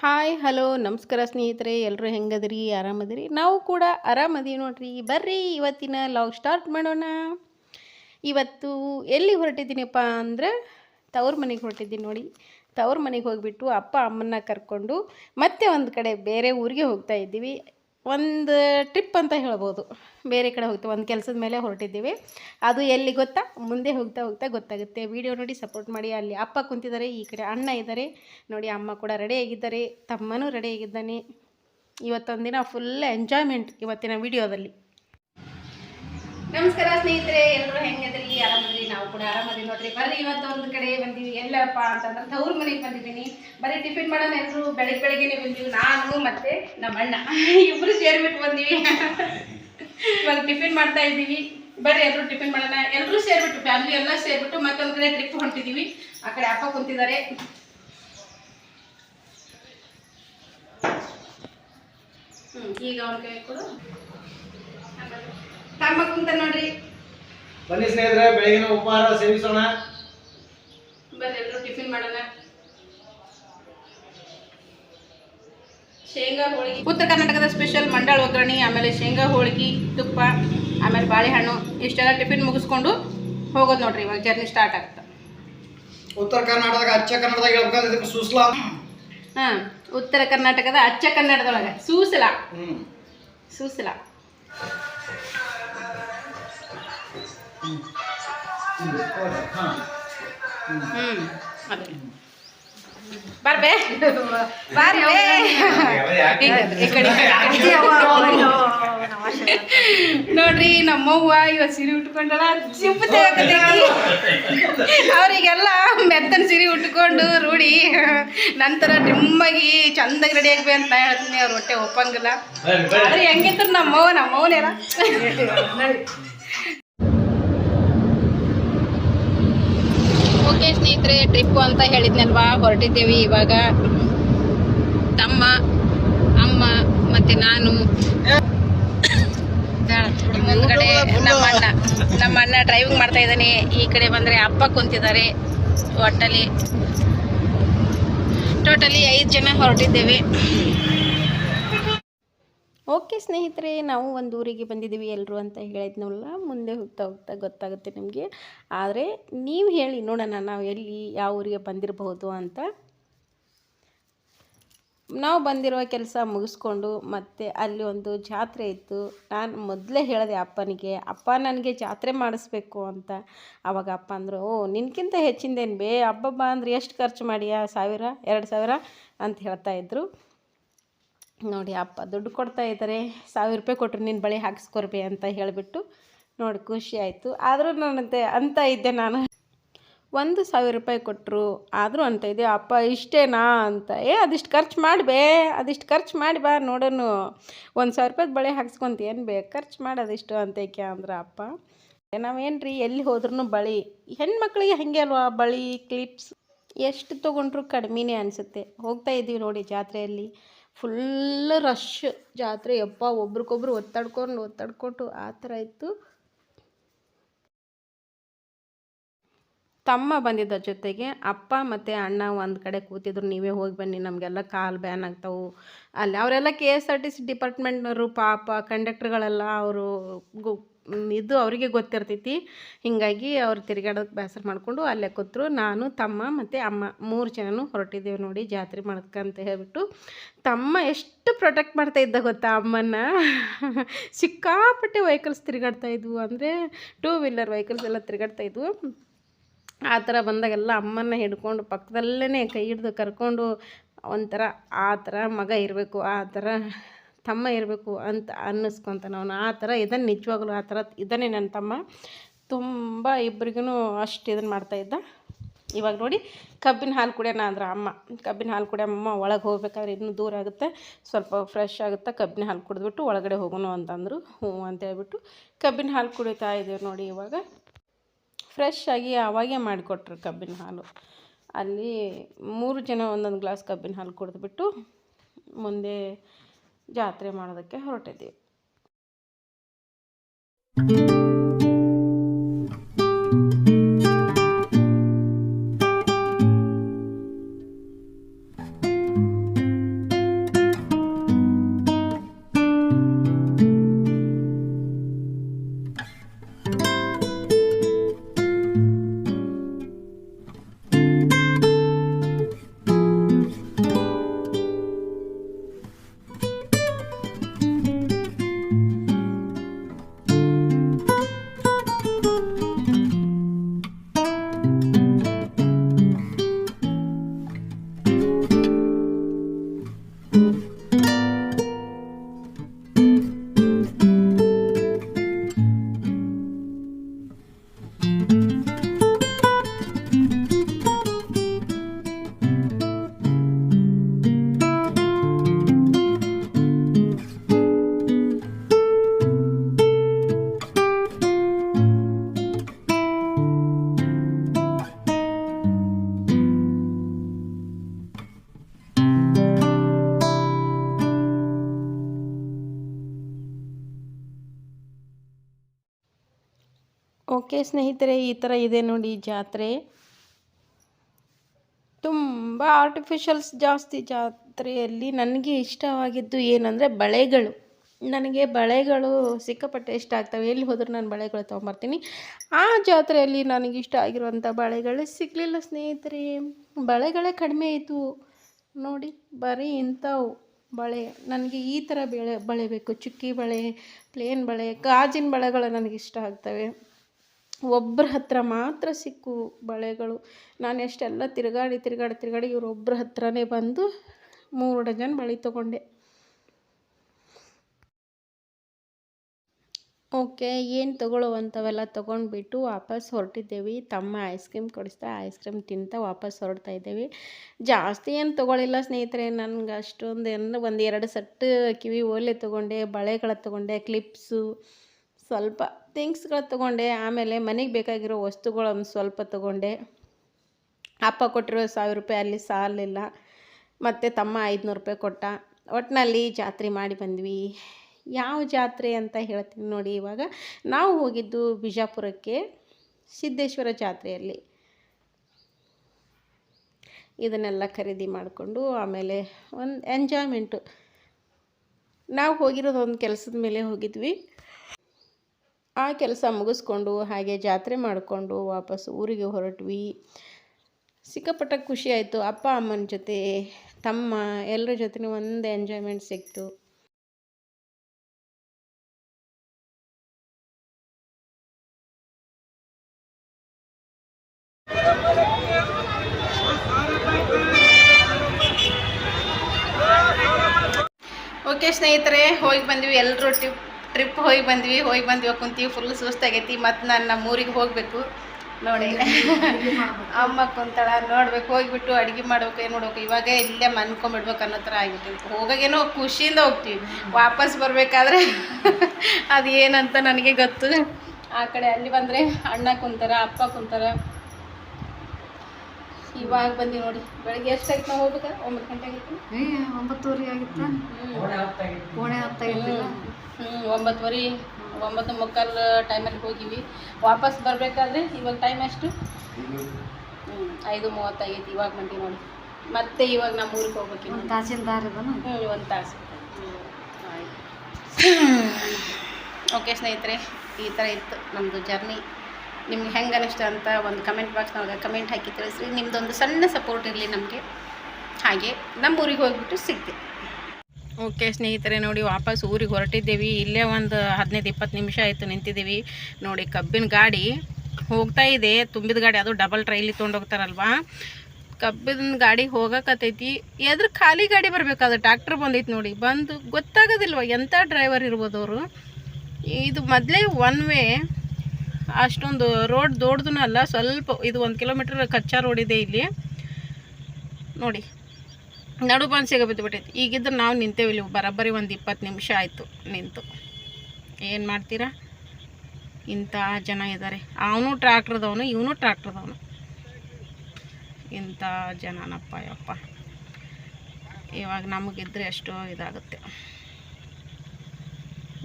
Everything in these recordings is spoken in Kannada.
ಹಾಯ್ ಹಲೋ ನಮಸ್ಕಾರ ಸ್ನೇಹಿತರೆ ಎಲ್ಲರೂ ಹೆಂಗದಿರಿ? ಆರಾಮದಿರಿ? ನಾವು ಕೂಡ ಆರಾಮದೀವಿ ನೋಡ್ರಿ. ಬರ್ರಿ, ಇವತ್ತಿನ ಲಾಗ್ ಸ್ಟಾರ್ಟ್ ಮಾಡೋಣ. ಇವತ್ತು ಎಲ್ಲಿ ಹೊರಟಿದ್ದೀನಪ್ಪ ಅಂದ್ರೆ, ತವ್ರ ಮನೆಗೆ ಹೊರಟಿದ್ದೀನಿ ನೋಡಿ. ತವ್ರ ಮನೆಗೆ ಹೋಗಿಬಿಟ್ಟು ಅಪ್ಪ ಅಮ್ಮನ್ನ ಕರ್ಕೊಂಡು ಮತ್ತೆ ಒಂದು ಕಡೆ ಬೇರೆ ಊರಿಗೆ ಹೋಗ್ತಾ ಇದ್ದೀವಿ. ಒಂದು ಟ್ರಿಪ್ ಅಂತ ಹೇಳ್ಬೋದು. ಬೇರೆ ಕಡೆ ಹೋಗ್ತೀವಿ ಒಂದು ಕೆಲಸದ ಮೇಲೆ ಹೊರಟಿದ್ದೀವಿ. ಅದು ಎಲ್ಲಿ ಗೊತ್ತಾ? ಮುಂದೆ ಹೋಗ್ತಾ ಹೋಗ್ತಾ ಗೊತ್ತಾಗುತ್ತೆ. ವಿಡಿಯೋ ನೋಡಿ ಸಪೋರ್ಟ್ ಮಾಡಿ. ಅಲ್ಲಿ ಅಪ್ಪ ಕುಂತಿದ್ದಾರೆ, ಈ ಕಡೆ ಅಣ್ಣ ಇದ್ದಾರೆ. ನೋಡಿ, ಅಮ್ಮ ಕೂಡ ರೆಡಿ ಆಗಿದ್ದಾರೆ. ತಮ್ಮನೂ ರೆಡಿ ಆಗಿದ್ದಾನೆ. ಇವತ್ತೊಂದಿನ ಫುಲ್ ಎಂಜಾಯ್ಮೆಂಟ್ ಇವತ್ತಿನ ವಿಡಿಯೋದಲ್ಲಿ. ನಮಸ್ಕಾರ ಸ್ನೇಹಿತರೆ, ಎಲ್ಲರೂ ಹೆಂಗದ್ರಿ? ಆರಾಮದ್ರಿ? ನಾವು ಕೂಡ ಆರಾಮದ್ರಿ ನೋಡ್ರಿ. ಬರ್ರಿ, ಇವತ್ತು ಒಂದು ಕಡೆ ಬಂದೀವಿ. ಎಲ್ಲಪ್ಪ ಅಂತಂದ್ರೆ ತವ್ರ ಮನೆಗೆ ಬಂದಿದ್ದೀನಿ. ಬರೀ ಟಿಫಿನ್ ಮಾಡೋಣ ಎಲ್ಲರೂ ಬೆಳಿಗ್ಗೆ ಬೆಳಿಗ್ಗೆನೆ ಬಂದೀವಿ. ನಾನು ಮತ್ತೆ ನಮ್ಮ ಅಣ್ಣ ಇಬ್ರು ಸೇರ್ಬಿಟ್ಟು ಬಂದೀವಿ. ಇವಾಗ ಟಿಫಿನ್ ಮಾಡ್ತಾ ಇದ್ದೀವಿ. ಬರ್ರಿ ಎಲ್ಲರೂ ಟಿಫಿನ್ ಮಾಡೋಣ. ಎಲ್ಲರೂ ಸೇರ್ಬಿಟ್ಟು, ಫ್ಯಾಮಿಲಿ ಎಲ್ಲ ಸೇರ್ಬಿಟ್ಟು ಮತ್ತೊಂದು ಕಡೆ ಟ್ರಿಪ್ ಹೊಂಟಿದ್ದೀವಿ ಆ ಕಡೆ ಅಪ್ಪ ಕುಂತಿದ್ದಾರೆ. ಹ್ಮ್, ಈಗ ಅವ್ನ ಕೈ ಕೊಡು. ತಮ್ಮ ಕುಂತ ನೋಡ್ರಿ. ಬನ್ನಿ ಸ್ನೇಹಿತರೆ ಬೆಳಗಿನ ಉಪಹಾರ ಸೇವಿಸೋಣ. ಬರ್ರಿ ಎಲ್ಲರೂ ಟಿಫಿನ್ ಮಾಡೋಣ. ಶೇಂಗಾ ಹೋಳಿಗೆ. ಉತ್ತರ ಕರ್ನಾಟಕದ ಸ್ಪೆಷಲ್ ಮಂಡಾಳ ಒಗ್ಗರಣೆ ಆಮೇಲೆ ಶೇಂಗಾ ಹೋಳಿಗೆ ತುಪ್ಪ ಆಮೇಲೆ ಬಾಳೆಹಣ್ಣು ಇಷ್ಟೆಲ್ಲ ಟಿಫಿನ್ ಮುಗಿಸ್ಕೊಂಡು ಹೋಗೋದು ನೋಡ್ರಿ ಇವಾಗ ಜರ್ನಿ ಸ್ಟಾರ್ಟ್ ಆಗ್ತಾ ಉತ್ತರ ಕರ್ನಾಟಕದಾಗ ಅಚ್ಚ ಕನ್ನಡದಾಗ ಹೇಳ್ಬೇಕಂದ್ರೆ ಸುಸ್ಲಾ. ಹಾಂ ಉತ್ತರ ಕರ್ನಾಟಕದ ಅಚ್ಚ ಕನ್ನಡದೊಳಗೆ ಸೂಸಲ. ಹ್ಞೂ ಸೂಸಲ. ಬರ್ಬೇ ಬರ್ಬೇ. ನೋಡ್ರಿ ನಮ್ಮವ್ವ ಇವತ್ತು ಸೀರೆ ಉಟ್ಕೊಂಡಳ ಜಿಂಪ್ ಅವರಿಗೆಲ್ಲ ಮೆತ್ತನ ಸೀರೆ ಉಟ್ಕೊಂಡು ರೂಢಿ. ನಂತರ ಡಿಮ್ಮಾಗಿ ಚಂದಾಗಿ ರೆಡಿ ಆಗ್ಬೇಕು ಅಂತ ಹೇಳ್ತೀನಿ ಅವ್ರ ಹೊಟ್ಟೆ ಒಪ್ಪಂಗಿಲ್ಲ. ಆದ್ರೆ ಹೆಂಗಿದ್ರು ನಮ್ಮವ್ವ ನಮ್ಮವನೇನ ಓಕೆ ಸ್ನೇಹಿತರೆ ಟ್ರಿಪ್ಪು ಅಂತ ಹೇಳಿದ್ನಲ್ವಾ? ಹೊರಟಿದ್ದೇವೆ ಇವಾಗ. ತಮ್ಮ, ಅಮ್ಮ ಮತ್ತೆ ನಾನು. ಮುಂದ್ಗಡೆ ನಮ್ಮ ಅಣ್ಣ ನಮ್ಮ ಅಣ್ಣ ಡ್ರೈವಿಂಗ್ ಮಾಡ್ತಾ ಇದ್ದಾನೆ. ಈ ಕಡೆ ಬಂದ್ರೆ ಅಪ್ಪ ಕುಂತಿದ್ದಾರೆ ಒಟ್ಟಲ್ಲಿ. ಟೋಟಲಿ ಐದು ಜನ ಹೊರಟಿದ್ದೇವೆ. ಓಕೆ ಸ್ನೇಹಿತರೆ, ನಾವು ಒಂದು ಊರಿಗೆ ಬಂದಿದ್ದೀವಿ ಎಲ್ಲರೂ ಅಂತ ಹೇಳಿದ್ನಲ್ಲ, ಮುಂದೆ ಹೋಗ್ತಾ ಹೋಗ್ತಾ ಗೊತ್ತಾಗುತ್ತೆ ನಿಮಗೆ. ಆದರೆ ನೀವು ಹೇಳಿ, ನೋಡೋಣ ನಾವು ಎಲ್ಲಿ, ಯಾವ ಊರಿಗೆ ಬಂದಿರಬಹುದು ಅಂತ. ನಾವು ಬಂದಿರೋ ಕೆಲಸ ಮುಗಿಸ್ಕೊಂಡು ಮತ್ತೆ ಅಲ್ಲಿ ಒಂದು ಜಾತ್ರೆ ಇತ್ತು. ನಾನು ಮೊದಲೇ ಹೇಳಿದೆ ಅಪ್ಪನಿಗೆ, ಅಪ್ಪ ನನಗೆ ಜಾತ್ರೆ ಮಾಡಿಸ್ಬೇಕು ಅಂತ. ಆವಾಗ ಅಪ್ಪ ಅಂದರು, ಓ, ನಿನ್ಕಿಂತ ಹೆಚ್ಚಿಂದೇನು ಬೇ ಹಬ್ಬಬ್ಬ ಅಂದ್ರೆ ಎಷ್ಟು ಖರ್ಚು ಮಾಡಿಯಾ? ಸಾವಿರ, ಎರಡು ಸಾವಿರ? ಅಂತ ಹೇಳ್ತಾ ಇದ್ರು. ನೋಡಿ ಅಪ್ಪ ದುಡ್ಡು ಕೊಡ್ತಾ ಇದ್ದಾರೆ. ಸಾವಿರ ರೂಪಾಯಿ ಕೊಟ್ಟರು ನಿನ್ನ ಬಳಿ ಹಾಕಿಸ್ಕೊರ್ಬಿ ಅಂತ ಹೇಳಿಬಿಟ್ಟು ನೋಡಿ ಖುಷಿ ಆಯಿತು. ಆದರೂ ನನ್ನಂತೆ ಅಂತ ಇದ್ದೆ ನಾನು. ಒಂದು ಸಾವಿರ ರೂಪಾಯಿ ಕೊಟ್ಟರು ಆದರೂ ಅಂತ ಇದೆ ಅಪ್ಪ ಇಷ್ಟೇನಾ ಅಂತ. ಏ, ಅದಿಷ್ಟು ಖರ್ಚು ಮಾಡಬೇ, ಅದಿಷ್ಟು ಖರ್ಚು ಮಾಡಿ ಬಾ ನೋಡೋನು. ಒಂದು ಸಾವಿರ ರೂಪಾಯಿ ಬಳೆ ಹಾಕ್ಸ್ಕೊಂತ ಏನು ಬೇ, ಖರ್ಚು ಮಾಡಿ ಅದಿಷ್ಟು ಅಂತೇಕೆ ಅಂದ್ರೆ ಅಪ್ಪ. ನಾವೇನು ರೀ ಎಲ್ಲಿ ಹೋದ್ರೂ ಬಳಿ. ಹೆಣ್ಮಕ್ಳಿಗೆ ಹಾಗೆ ಅಲ್ವಾ ಬಳಿ ಕ್ಲಿಪ್ಸ್ ಎಷ್ಟು ತೊಗೊಂಡ್ರು ಕಡಿಮೆನೇ ಅನಿಸುತ್ತೆ. ಹೋಗ್ತಾ ಇದ್ದೀವಿ ನೋಡಿ ಜಾತ್ರೆಯಲ್ಲಿ. ಫುಲ್ ರಶ್ ಜಾತ್ರೆ. ಯಪ್ಪ, ಒಬ್ರಿಗೊಬ್ರು ಒತ್ತಾಡ್ಕೊಂಡು ಒತ್ತಾಡ್ಕೊಂಡು ಆ ಥರ ಇತ್ತು. ತಮ್ಮ ಬಂದಿದ್ದ ಜೊತೆಗೆ ಅಪ್ಪ ಮತ್ತು ಅಣ್ಣ ಒಂದು ಕಡೆ ಕೂತಿದ್ರು. ನೀವೇ ಹೋಗಿ ಬನ್ನಿ, ನಮಗೆಲ್ಲ ಕಾಲು ಬ್ಯಾನ್ ಆಗ್ತಾವೆ. ಅಲ್ಲಿ ಅವರೆಲ್ಲ K S R T C ಡಿಪಾರ್ಟ್ಮೆಂಟ್ನವರು ಪಾಪ ಕಂಡಕ್ಟ್ರ್ಗಳೆಲ್ಲ ಅವರು ಇದು ಅವರಿಗೆ ಗೊತ್ತಿರ್ತೈತಿ. ಹೀಗಾಗಿ ಅವ್ರು ತಿರುಗಾಡೋಕೆ ಬೇಸರ ಮಾಡಿಕೊಂಡು ಅಲ್ಲೇ ಕೂತ್ರು. ನಾನು, ತಮ್ಮ ಮತ್ತು ಅಮ್ಮ ಮೂರು ಜನನು ಹೊರಟಿದ್ದೇವೆ ನೋಡಿ ಜಾತ್ರೆ ಮಾಡೋಕ್ಕಂತ ಹೇಳ್ಬಿಟ್ಟು. ತಮ್ಮ ಎಷ್ಟು ಪ್ರೊಟೆಕ್ಟ್ ಮಾಡ್ತಾ ಇದ್ದ ಗೊತ್ತಾ ಅಮ್ಮನ ಸಿಕ್ಕಾಪಟ್ಟೆ ವೆಹಿಕಲ್ಸ್ ತಿರುಗಾಡ್ತಾ ಇದ್ವು. ಅಂದರೆ ಟೂ ವೀಲರ್ ವೆಹಿಕಲ್ಸ್ ಎಲ್ಲ ತಿರುಗಾಡ್ತಾ ಇದ್ವು. ಆ ಥರ ಬಂದಾಗೆಲ್ಲ ಅಮ್ಮನ್ನ ಹಿಡ್ಕೊಂಡು ಪಕ್ಕದಲ್ಲೇ ಕೈ ಹಿಡ್ದು ಕರ್ಕೊಂಡು ಒಂಥರ ಆ ಥರ ಮಗ ಇರಬೇಕು, ಆ ಥರ ತಮ್ಮ ಇರಬೇಕು ಅಂತ ಅನ್ನಿಸ್ಕೊತಾನೆ ಅವನು ಆ ಥರ ಇದನ್ನು ನಿಜವಾಗ್ಲೂ ಆ ಥರ ಇದನ್ನೇ ನನ್ನ ತಮ್ಮ ತುಂಬ ಇಬ್ಬರಿಗೂ ಅಷ್ಟು ಇದನ್ನು ಮಾಡ್ತಾಯಿದ್ದ ಇವಾಗ ನೋಡಿ, ಕಬ್ಬಿನ ಹಾಲು ಕುಡಿಯೋಣ ಅಂದ್ರೆ ಅಮ್ಮ. ಕಬ್ಬಿನ ಹಾಲು ಕುಡಿಯಮ್ಮ ಒಳಗೆ ಹೋಗ್ಬೇಕಾದ್ರೆ ಇನ್ನೂ ದೂರ ಆಗುತ್ತೆ. ಸ್ವಲ್ಪ ಫ್ರೆಶ್ ಆಗುತ್ತೆ, ಕಬ್ಬಿನ ಹಾಲು ಕುಡಿದ್ಬಿಟ್ಟು ಒಳಗಡೆ ಹೋಗೋಣ ಅಂತಂದರು. ಹ್ಞೂ ಅಂತ ಹೇಳ್ಬಿಟ್ಟು ಕಬ್ಬಿನ ಹಾಲು ಕುಡಿತಾ ಇದ್ದೀವಿ ನೋಡಿ ಇವಾಗ. ಫ್ರೆಶ್ ಆಗಿ ಆವಾಗೇ ಮಾಡಿಕೊಟ್ರು ಕಬ್ಬಿನ ಹಾಲು. ಅಲ್ಲಿ ಮೂರು ಜನ ಒಂದೊಂದು ಗ್ಲಾಸ್ ಕಬ್ಬಿನ ಹಾಲು ಕುಡಿದ್ಬಿಟ್ಟು ಮುಂದೆ ಜಾತ್ರೆ ಮಾಡೋದಕ್ಕೆ ಹೊರಟಿದ್ದೀವಿ. ಓಕೆ ಸ್ನೇಹಿತರೆ, ಈ ಥರ ಇದೆ ನೋಡಿ ಜಾತ್ರೆ. ತುಂಬ ಆರ್ಟಿಫಿಷಲ್ಸ್ ಜಾಸ್ತಿ ಜಾತ್ರೆಯಲ್ಲಿ ನನಗೆ ಇಷ್ಟವಾಗಿದ್ದು ಏನಂದರೆ ಬಳೆಗಳು. ನನಗೆ ಬಳೆಗಳು ಸಿಕ್ಕಾಪಟ್ಟೆ ಇಷ್ಟ ಆಗ್ತವೆ. ಎಲ್ಲಿ ಹೋದರೂ ನಾನು ಬಳೆಗಳು ತೊಗೊಂಬರ್ತೀನಿ. ಆ ಜಾತ್ರೆಯಲ್ಲಿ ನನಗೆ ಇಷ್ಟ ಆಗಿರುವಂಥ ಬಳೆಗಳೇ ಸಿಗಲಿಲ್ಲ ಸ್ನೇಹಿತರೆ. ಬಳೆಗಳೇ ಕಡಿಮೆ ಇತ್ತು ನೋಡಿ, ಬರೀ ಇಂಥವು ಬಳೆ. ನನಗೆ ಈ ಥರ ಬೆಳೆ, ಬಳೆ ಬೇಕು. ಚುಕ್ಕಿ ಬಳೆ ಪ್ಲೇನ್ ಬಳೆ, ಗಾಜಿನ ಬಳೆಗಳು ನನಗಿಷ್ಟ ಆಗ್ತವೆ. ಒಬ್ಬರ ಹತ್ರ ಮಾತ್ರ ಸಿಕ್ಕು ಬಳೆಗಳು. ನಾನು ಎಷ್ಟೆಲ್ಲ ತಿರುಗಾಡಿ ತಿರುಗಾಡಿ ತಿರುಗಾಡಿ ಇವರೊಬ್ಬರ ಹತ್ರನೇ ಬಂದು ಮೂರು ಡಜನ್ ಬಳೆ ತೊಗೊಂಡೆ. ಓಕೆ, ಏನು ತೊಗೊಳ್ಳುವಂಥವೆಲ್ಲ ತೊಗೊಂಡ್ಬಿಟ್ಟು ವಾಪಸ್ ಹೊರಟಿದ್ದೇವೆ. ತಮ್ಮ ಐಸ್ ಕ್ರೀಮ್ ಕೊಡಿಸ್ತಾ ಐಸ್ ಕ್ರೀಮ್ ತಿಂತ ವಾಪಸ್ ಹೊರಡ್ತಾ ಇದ್ದೇವೆ. ಜಾಸ್ತಿ ಏನು ತೊಗೊಳಿಲ್ಲ ಸ್ನೇಹಿತರೆ, ನನಗೆ ಅಷ್ಟೊಂದು ಏನು ಒಂದು ಎರಡು ಸೆಟ್ ಕಿವಿ ಓಲೆ ತೊಗೊಂಡೆ, ಬಳೆಗಳ ತೊಗೊಂಡೆ, ಕ್ಲಿಪ್ಸು ಸ್ವಲ್ಪ ಥಿಂಗ್ಸ್ಗಳು ತೊಗೊಂಡೆ, ಆಮೇಲೆ ಮನೆಗೆ ಬೇಕಾಗಿರೋ ವಸ್ತುಗಳು ಒಂದು ಸ್ವಲ್ಪ ತೊಗೊಂಡೆ. ಅಪ್ಪ ಕೊಟ್ಟಿರೋ ಸಾವಿರ ರೂಪಾಯಿ ಅಲ್ಲಿ ಸಾಲಿಲ್ಲ, ಮತ್ತು ತಮ್ಮ ಐದುನೂರು ರೂಪಾಯಿ ಕೊಟ್ಟ. ಒಟ್ಟಿನಲ್ಲಿ ಜಾತ್ರೆ ಮಾಡಿ ಬಂದ್ವಿ. ಯಾವ ಜಾತ್ರೆ ಅಂತ ಹೇಳ್ತೀನಿ ನೋಡಿ, ಇವಾಗ ನಾವು ಹೋಗಿದ್ದು ಬಿಜಾಪುರಕ್ಕೆ ಸಿದ್ದೇಶ್ವರ ಜಾತ್ರೆಯಲ್ಲಿ. ಇದನ್ನೆಲ್ಲ ಖರೀದಿ ಮಾಡಿಕೊಂಡು ಆಮೇಲೆ ಒಂದು ಎಂಜಾಯ್ಮೆಂಟು ನಾವು ಹೋಗಿರೋದು ಒಂದು ಕೆಲಸದ ಮೇಲೆ ಹೋಗಿದ್ವಿ. ಆ ಕೆಲಸ ಮುಗಿಸ್ಕೊಂಡು ಹಾಗೆ ಜಾತ್ರೆ ಮಾಡಿಕೊಂಡು ವಾಪಸ್ ಊರಿಗೆ ಹೊರಟ್ವಿ. ಸಿಕ್ಕಾಪಟ್ಟ ಖುಷಿ ಆಯಿತು. ಅಪ್ಪ, ಅಮ್ಮನ ಜೊತೆ, ತಮ್ಮ ಎಲ್ಲರ ಜೊತೆ ಒಂದು ಎಂಜಾಯ್ಮೆಂಟ್ ಸಿಕ್ತು. ಓಕೆ ಸ್ನೇಹಿತರೆ, ಹೋಗಿ ಬಂದ್ವಿ. ಎಲ್ಲರೂ ಟ್ರಿಪ್ ಟ್ರಿಪ್ ಹೋಗಿ ಬಂದ್ವಿ ಹೋಗಿ ಬಂದ್ವಿ ಕುಂತೀವಿ ಫುಲ್ ಸುಸ್ತಾಗೈತಿ ಮತ್ತು ನಾನು ನಮ್ಮ ಊರಿಗೆ ಹೋಗಬೇಕು. ನೋಡಿ. ಅಮ್ಮ ಕುಂತಾಳ ನೋಡ್ಬೇಕು ಹೋಗಿಬಿಟ್ಟು ಅಡುಗೆ ಮಾಡ್ಬೇಕು ಏನು ನೋಡ್ಬೇಕು ಇವಾಗ ಇಲ್ಲೇ ಮನ್ಕೊಂಬಿಡ್ಬೇಕು ಅನ್ನೋ ಥರ ಆಗಿಬಿಟ್ಟಿವಿ ಹೋಗಾಗೇನೋ ಖುಷಿಯಿಂದ ಹೋಗ್ತೀವಿ. ವಾಪಸ್ ಬರಬೇಕಾದ್ರೆ ಅದು ಏನಂತ ನನಗೆ ಗೊತ್ತು. ಆ ಕಡೆ ಅಲ್ಲಿ ಬಂದರೆ ಅಣ್ಣ ಕುಂತಾರ ಅಪ್ಪ ಕುಂತಾರ. ಇವಾಗ ಬಂದಿ ನೋಡಿ. ಬೆಳಗ್ಗೆ ಎಷ್ಟಾಗಿತ್ತು ನಾವು ಹೋಗ್ಬೇಕಾ ಒಂಬತ್ತು ಗಂಟೆ ಆಗಿತ್ತು ಒಂಬತ್ತೂವರೆ ಆಗಿತ್ತು? ಕೋಣೆ ಆಗ್ತಾ ಹ್ಞೂ ಒಂಬತ್ತುವರೆ ಒಂಬತ್ತು ಮುಕ್ಕಾಲು ಟೈಮಲ್ಲಿ ಹೋಗಿವಿ. ವಾಪಸ್ ಬರಬೇಕಾದ್ರೆ ಇವಾಗ ಟೈಮ್ ಎಷ್ಟು? ಹ್ಞೂ ಐದು ಮೂವತ್ತೈದು ಇವಾಗ ಮಂಡಿ ನೋಡಿ. ಮತ್ತೆ ಇವಾಗ ನಮ್ಮ ಊರಿಗೆ ಹೋಗ್ಬೇಕು ಒಂದು ತಾಸು ಹ್ಞೂ ಒಂದು ತಾಸು ಓಕೆ ಸ್ನೇಹಿತರೆ ಈ ಥರ ಇತ್ತು ನಮ್ಮದು ಜರ್ನಿ ನಿಮ್ಗೆ ಹೆಂಗೆ ಅನಿಸ್ತು ಅಂತ ಒಂದು ಕಮೆಂಟ್ ಬಾಕ್ಸ್ನೊಳಗೆ ಕಮೆಂಟ್ ಹಾಕಿ ತಿಳಿಸ್ರಿ. ನಿಮ್ಮದೊಂದು ಸಣ್ಣ ಸಪೋರ್ಟ್ ಇರಲಿ ನಮಗೆ. ಹಾಗೆ ನಮ್ಮ ಊರಿಗೆ ಹೋಗಿಬಿಟ್ಟು ಸಿಗ್ತೀವಿ. ಓಕೆ ಸ್ನೇಹಿತರೆ, ನೋಡಿ ವಾಪಸ್ ಊರಿಗೆ ಹೊರಟಿದ್ದೀವಿ. ಇಲ್ಲೇ ಒಂದು ಹದಿನೈದು ಇಪ್ಪತ್ತು ನಿಮಿಷ ಆಯಿತು ನಿಂತಿದ್ದೀವಿ. ನೋಡಿ ಕಬ್ಬಿನ ಗಾಡಿ ಹೋಗ್ತಾ ಇದೆ. ತುಂಬಿದ ಗಾಡಿ ಅದು ಡಬಲ್ ಟ್ರೈಲಿ ತೊಗೊಂಡೋಗ್ತಾರಲ್ವಾ? ಕಬ್ಬಿನ ಗಾಡಿ ಹೋಗಕತ್ತೈತಿ. ಎದ್ರ ಖಾಲಿ ಗಾಡಿ ಬರಬೇಕಾದ್ರೆ ಟ್ಯಾಕ್ಟ್ರ್ ಬಂದೈತಿ ನೋಡಿ. ಬಂದು ಗೊತ್ತಾಗೋದಿಲ್ವ ಎಂಥ ಡ್ರೈವರ್ ಇರ್ಬೋದು ಅವರು? ಇದು ಮೊದಲೇ ಒನ್ ವೇ ಅಷ್ಟೊಂದು ರೋಡ್ ದೊಡ್ಡದೂ ಅಲ್ಲ, ಸ್ವಲ್ಪ ಇದು ಒಂದು ಕಿಲೋಮೀಟ್ರ್ ಕಚ್ಚಾ ರೋಡ್ ಇದೆ ಇಲ್ಲಿ. ನೋಡಿ. ನಡು ಬಂದು ಬಿದ್ದುಬಿಟ್ಟೈತಿ ಈಗಿದ್ರೆ ನಾವು ನಿಂತೇವಿ ಇಲ್ಲಿ ಬರೋಬ್ಬರಿ ಒಂದು ಇಪ್ಪತ್ತು ನಿಮಿಷ ಆಯಿತು ನಿಂತು. ಏನು ಮಾಡ್ತೀರಾ? ಇಂಥ ಜನ ಇದ್ದಾರೆ ಅವನು ಟ್ರ್ಯಾಕ್ಟ್ರದವನು, ಇವನು ಟ್ರ್ಯಾಕ್ಟ್ರದವನು. ಇಂಥ ಜನನಪ್ಪ ಯಪ್ಪ. ಇವಾಗ ನಮಗಿದ್ರೆ ಎಷ್ಟೋ ಇದಾಗುತ್ತೆ.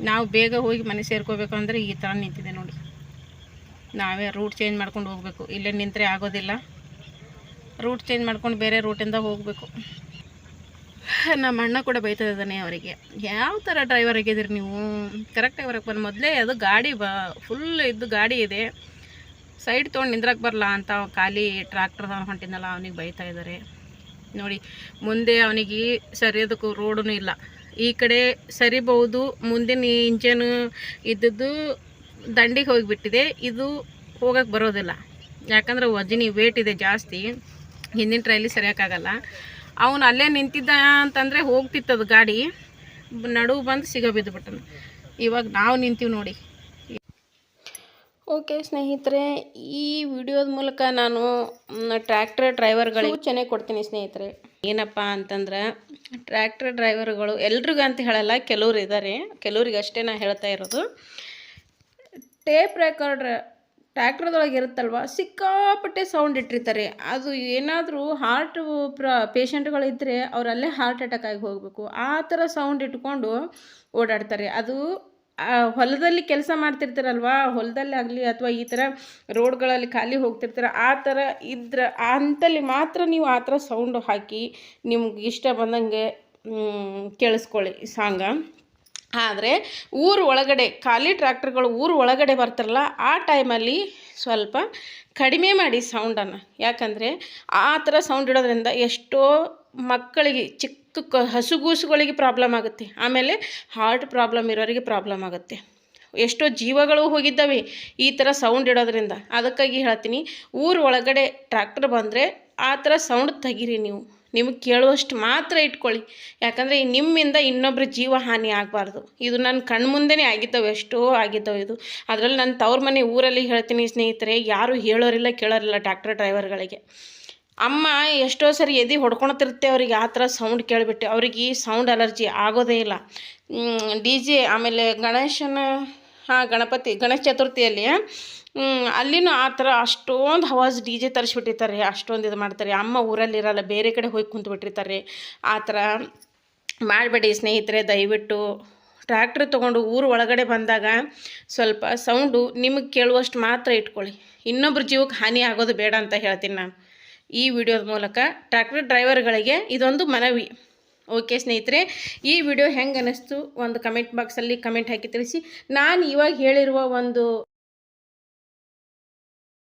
ನಾವು ಬೇಗ ಹೋಗಿ ಮನೆ ಸೇರ್ಕೋಬೇಕು ಅಂದರೆ ಈ ಥರ ನಿಂತಿದೆ ನೋಡಿ. ನಾವೇ ರೂಟ್ ಚೇಂಜ್ ಮಾಡ್ಕೊಂಡು ಹೋಗಬೇಕು. ಇಲ್ಲೇ ನಿಂತರೆ ಆಗೋದಿಲ್ಲ. ರೂಟ್ ಚೇಂಜ್ ಮಾಡ್ಕೊಂಡು ಬೇರೆ ರೂಟಿಂದ ಹೋಗಬೇಕು. ನಮ್ಮ ಅಣ್ಣ ಕೂಡ ಬೈತಾ ಇದ್ದಾನೆ ಅವರಿಗೆ. ಯಾವ ಥರ ಡ್ರೈವರ್ ಆಗಿದ್ದೀರಿ ನೀವು? ಕರೆಕ್ಟಾಗಿ ಬರೋಕ್ಕೆ ಬಂದು ಮೊದಲೇ ಅದು ಗಾಡಿ ಬ ಫುಲ್ ಇದ್ದು ಗಾಡಿ ಇದೆ. ಸೈಡ್ ತೊಗೊಂಡು ನಿಂದ್ರಕ್ಕೆ ಬರಲ್ಲ ಅಂತ ಖಾಲಿ ಟ್ರ್ಯಾಕ್ಟರ್ ಹೊಂಟಿದ್ನಲ್ಲ, ಅವನಿಗೆ ಬೈತಾ ಇದ್ದಾರೆ ನೋಡಿ, ಮುಂದೆ ಅವನಿಗೆ ಸರಿಯೋದಕ್ಕೂ ರೋಡೂ ಇಲ್ಲ. ಈ ಕಡೆ ಸರಿಬಹುದು, ಮುಂದಿನ ಇಂಜನು ಇದ್ದದ್ದು ದಂಡಿಗೆ ಹೋಗಿಬಿಟ್ಟಿದೆ. ಇದು ಹೋಗಕ್ಕೆ ಬರೋದಿಲ್ಲ. ಯಾಕಂದ್ರೆ ವಜನಿ ವೇಟ್ ಇದೆ ಜಾಸ್ತಿ. ಹಿಂದಿನ ಟ್ರೈಲಿ ಸರಿಯೋಕ್ಕಾಗಲ್ಲ ಅವನು ಅಲ್ಲೇ ನಿಂತಿದ್ದ ಅಂತಂದರೆ ಹೋಗ್ತಿತ್ತದು ಗಾಡಿ. ನಡುವು ಬಂದು ಸಿಗ ಬಿದ್ದುಬಿಟ್ಟನು ಇವಾಗ ನಾವು ನಿಂತೀವಿ ನೋಡಿ. ಓಕೆ ಸ್ನೇಹಿತರೆ, ಈ ವಿಡಿಯೋದ ಮೂಲಕ ನಾನು ಟ್ರ್ಯಾಕ್ಟರ್ ಡ್ರೈವರ್ಗಳಿಗೆ ಚೆನ್ನಾಗಿ ಕೊಡ್ತೀನಿ ಸ್ನೇಹಿತರೆ. ಏನಪ್ಪ ಅಂತಂದ್ರೆ, ಟ್ರ್ಯಾಕ್ಟರ್ ಡ್ರೈವರ್ಗಳು ಎಲ್ರಿಗೂ ಅಂತ ಹೇಳಲ್ಲ, ಕೆಲವ್ರು ಇದ್ದಾರೆ ಕೆಲವ್ರಿಗೆ ಅಷ್ಟೇ ನಾ ಹೇಳ್ತಾ ಇರೋದು. ಟೇಪ್ ರೆಕಾರ್ಡ್ರ್ ಟ್ರ್ಯಾಕ್ಟ್ರದೊಳಗೆ ಇರುತ್ತಲ್ವ? ಸಿಕ್ಕಾಪಟ್ಟೆ ಸೌಂಡ್ ಇಟ್ಟಿರ್ತಾರೆ. ಅದು ಏನಾದರೂ ಹಾರ್ಟ್ ಪ್ರ ಪೇಷಂಟ್ಗಳಿದ್ದರೆ ಅವರಲ್ಲೇ ಹಾರ್ಟ್ ಅಟ್ಯಾಕ್ ಆಗಿ ಹೋಗಬೇಕು. ಆ ಥರ ಸೌಂಡ್ ಇಟ್ಕೊಂಡು ಓಡಾಡ್ತಾರೆ. ಅದು ಹೊಲದಲ್ಲಿ ಕೆಲಸ ಮಾಡ್ತಿರ್ತಾರಲ್ವ? ಹೊಲದಲ್ಲಿ ಆಗಲಿ ಅಥವಾ ಈ ಥರ ರೋಡ್ಗಳಲ್ಲಿ ಖಾಲಿ ಹೋಗ್ತಿರ್ತಾರೆ, ಆ ಥರ ಇದ್ರ, ಅಂತಲ್ಲಿ ಮಾತ್ರ ನೀವು ಆ ಥರ ಸೌಂಡು ಹಾಕಿ ನಿಮ್ಗೆ ಇಷ್ಟ ಬಂದಂಗೆ ಕೇಳಿಸ್ಕೊಳ್ಳಿ ಸಾಂಗ. ಆದರೆ ಊರು ಒಳಗಡೆ ಖಾಲಿ ಟ್ರ್ಯಾಕ್ಟರ್ಗಳು ಊರು ಒಳಗಡೆ ಬರ್ತಾರಲ್ಲ, ಆ ಟೈಮಲ್ಲಿ ಸ್ವಲ್ಪ ಕಡಿಮೆ ಮಾಡಿ ಸೌಂಡನ್ನು ಯಾಕಂದರೆ ಆ ಥರ ಸೌಂಡ್ ಇಡೋದ್ರಿಂದ ಎಷ್ಟೋ ಮಕ್ಕಳಿಗೆ ಚಿಕ್ಕ ಕ ಹಸುಗೂಸುಗಳಿಗೆ ಪ್ರಾಬ್ಲಮ್ ಆಗುತ್ತೆ. ಆಮೇಲೆ ಹಾರ್ಟ್ ಪ್ರಾಬ್ಲಮ್ ಇರೋರಿಗೆ ಪ್ರಾಬ್ಲಮ್ ಆಗುತ್ತೆ. ಎಷ್ಟೋ ಜೀವಗಳು ಹೋಗಿದ್ದಾವೆ ಈ ಥರ ಸೌಂಡ್ ಇಡೋದ್ರಿಂದ. ಅದಕ್ಕಾಗಿ ಹೇಳ್ತೀನಿ, ಊರು ಒಳಗಡೆ ಟ್ರ್ಯಾಕ್ಟರ್ ಬಂದರೆ ಆ ಥರ ಸೌಂಡ್ ತೆಗೀರಿ ನೀವು. ನಿಮಗೆ ಕೇಳುವಷ್ಟು ಮಾತ್ರ ಇಟ್ಕೊಳ್ಳಿ. ಯಾಕಂದರೆ ನಿಮ್ಮಿಂದ ಇನ್ನೊಬ್ಬರ ಜೀವ ಹಾನಿ ಆಗಬಾರ್ದು. ಇದು ನನ್ನ ಕಣ್ಮುಂದೆನೇ ಆಗಿದ್ದಾವೆ, ಎಷ್ಟೋ ಆಗಿದ್ದಾವೆ ಇದು. ಅದರಲ್ಲಿ ನನ್ನ ತವ್ರ ಮನೆ ಊರಲ್ಲಿ ಹೇಳ್ತೀನಿ ಸ್ನೇಹಿತರೆ, ಯಾರೂ ಹೇಳೋರಿಲ್ಲ, ಕೇಳೋರಿಲ್ಲ ಟ್ಯಾಕ್ಟರ್ ಡ್ರೈವರ್ಗಳಿಗೆ ಅಮ್ಮ ಎಷ್ಟೋ ಸರಿ ಎದೆ ಹೊಡ್ಕೊಳ್ತಿರುತ್ತೆ, ಅವ್ರಿಗೆ ಆ ಥರ ಸೌಂಡ್ ಕೇಳಿಬಿಟ್ಟು. ಅವ್ರಿಗೆ ಈ ಸೌಂಡ್ ಅಲರ್ಜಿ ಆಗೋದೇ ಇಲ್ಲ. ಡಿ ಜೆ ಆಮೇಲೆ ಗಣೇಶನ, ಹಾಂ, ಗಣಪತಿ, ಗಣೇಶ ಚತುರ್ಥಿಯಲ್ಲಿ ಅಲ್ಲಿನೂ ಆ ಥರ ಅಷ್ಟೊಂದು ಹವಾಜ್ ಡಿ ಜೆ ತರಿಸ್ಬಿಟ್ಟಿರ್ತಾರೆ. ಅಷ್ಟೊಂದು ಇದು ಮಾಡ್ತಾರೆ. ಅಮ್ಮ ಊರಲ್ಲಿರಲ್ಲ, ಬೇರೆ ಕಡೆ ಹೋಗಿ ಕುಂತ್ಬಿಟ್ಟಿರ್ತಾರೆ. ಆ ಥರ ಮಾಡಬೇಡಿ ಸ್ನೇಹಿತರೆ, ದಯವಿಟ್ಟು. ಟ್ರ್ಯಾಕ್ಟ್ರ್ ತೊಗೊಂಡು ಊರು ಒಳಗಡೆ ಬಂದಾಗ ಸ್ವಲ್ಪ ಸೌಂಡು ನಿಮಗೆ ಕೇಳುವಷ್ಟು ಮಾತ್ರ ಇಟ್ಕೊಳ್ಳಿ. ಇನ್ನೊಬ್ರ ಜೀವಕ್ಕೆ ಹಾನಿ ಆಗೋದು ಬೇಡ ಅಂತ ಹೇಳ್ತೀನಿ ನಾನು. ಈ ವಿಡಿಯೋದ ಮೂಲಕ ಟ್ರ್ಯಾಕ್ಟರ್ ಡ್ರೈವರ್ಗಳಿಗೆ ಇದೊಂದು ಮನವಿ. ಓಕೆ ಸ್ನೇಹಿತರೆ, ಈ ವಿಡಿಯೋ ಹೆಂಗೆ ಅನ್ನಿಸ್ತು ಒಂದು ಕಮೆಂಟ್ ಬಾಕ್ಸಲ್ಲಿ ಕಮೆಂಟ್ ಹಾಕಿ ತಿಳಿಸಿ. ನಾನು ಇವಾಗ ಹೇಳಿರುವ ಒಂದು